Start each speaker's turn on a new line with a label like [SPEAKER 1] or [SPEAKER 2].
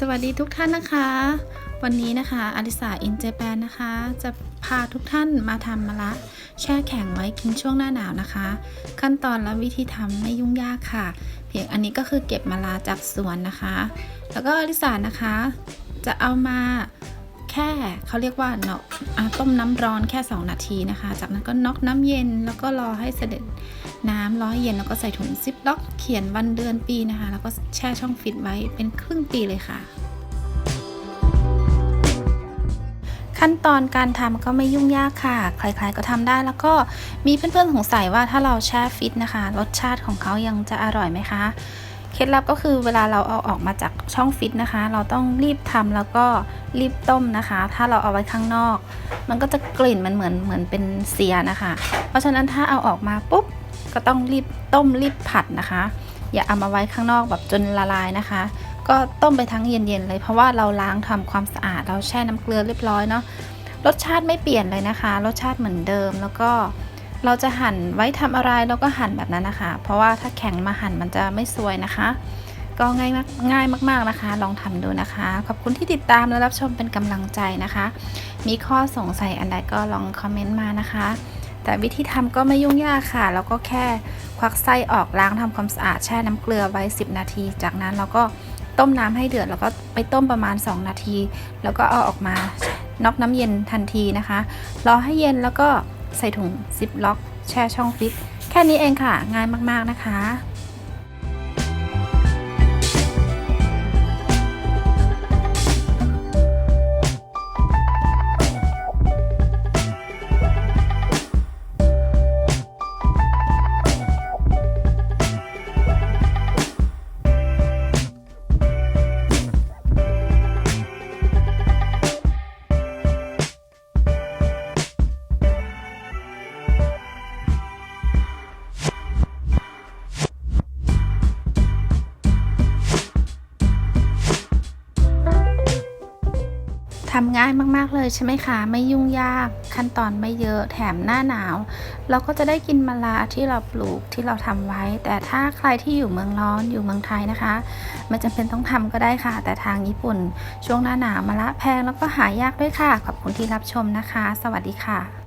[SPEAKER 1] สวัสดีทุกท่านนะคะ วันนี้นะคะอลิสาอินเจแปนนะคะ จะพาทุกท่านมาทำมะระแช่แข็งไว้กินช่วงหน้าหนาวนะคะ ขั้นตอนและวิธีทำไม่ยุ่งยากค่ะ เพียงอันนี้ก็คือเก็บมะระจากสวนนะคะ แล้วก็อลิสานะคะ จะเอามาแค่เขาเรียกว่าเนาะอะต้มน้ำร้อนแค่ 2 นาทีนะคะ จากนั้นก็น็อกน้ำเย็นแล้วก็รอให้เสด็จ น้ำร้อยเย็นแล้วก็ใส่ถุงซิปล็อกเขียนวันเดือนปีนะคะ แล้วก็แช่ช่องฟิตไว้เป็นครึ่งปีเลยค่ะ ขั้นตอนการทำก็ไม่ยุ่งยากค่ะ ใครๆก็ทำได้แล้วก็มีเพื่อนๆสงสัยว่าถ้าเราแช่ฟิตนะคะ รสชาติของเขายังจะอร่อยไหมคะเคล็ดลับก็คือเวลาเราเอาออกมาจากช่องฟิตนะคะ เราต้องรีบทำแล้วก็รีบต้มนะคะ ถ้าเราเอาไว้ข้างนอก มันก็จะกลิ่นมันเหมือนเหมือนเป็นเสียนะคะ เพราะฉะนั้นถ้าเอาออกมาปุ๊บ ก็ต้องรีบต้มรีบผัดนะคะ อย่าเอามาไว้ข้างนอกแบบจนละลายนะคะ ก็ต้มไปทั้งเย็นๆเลย เพราะว่าเราล้างทำความสะอาดเราแช่น้ำเกลือเรียบร้อยเนาะรสชาติไม่เปลี่ยนเลยนะคะ รสชาติเหมือนเดิมแล้วก็เราจะหั่นไว้ทำอะไรเราก็หั่นแบบนั้นนะคะ เพราะว่าถ้าแข็งมาหั่นมันจะไม่สวยนะคะ ก็ง่ายมากง่ายมาก ๆนะคะ ลองทำดูนะคะ ขอบคุณที่ติดตามและรับชมเป็นกำลังใจนะคะ มีข้อสงสัยอันใดก็ลองคอมเมนต์มานะคะ แต่วิธีทำก็ไม่ยุ่งยากค่ะ แล้วก็แค่ควักไส้ออกล้างทำความสะอาดแช่น้ำเกลือไว้ 10 นาที จากนั้นเราก็ต้มน้ำให้เดือด แล้วก็ไปต้มประมาณ 2 นาที แล้วก็เอาออกมาน็อกน้ำเย็นทันทีนะคะ รอให้เย็นแล้วก็ใส่ถุงซิปล็อก แช่ช่องฟิตแค่นี้เองค่ะ ง่ายมากๆนะคะ ทำง่ายมากๆเลยใช่ไหมคะ ไม่ยุ่งยากขั้นตอนไม่เยอะแถมหน้าหนาว เราก็จะได้กินมะละที่เราปลูกที่เราทำไว้ แต่ถ้าใครที่อยู่เมืองร้อนอยู่เมืองไทยนะคะไม่จำเป็นต้องทำก็ได้ค่ะ แต่ทางญี่ปุ่น ช่วงหน้าหนาวมะละแพงแล้วก็หายากด้วยค่ะ ขอบคุณที่รับชมนะคะ สวัสดีค่ะ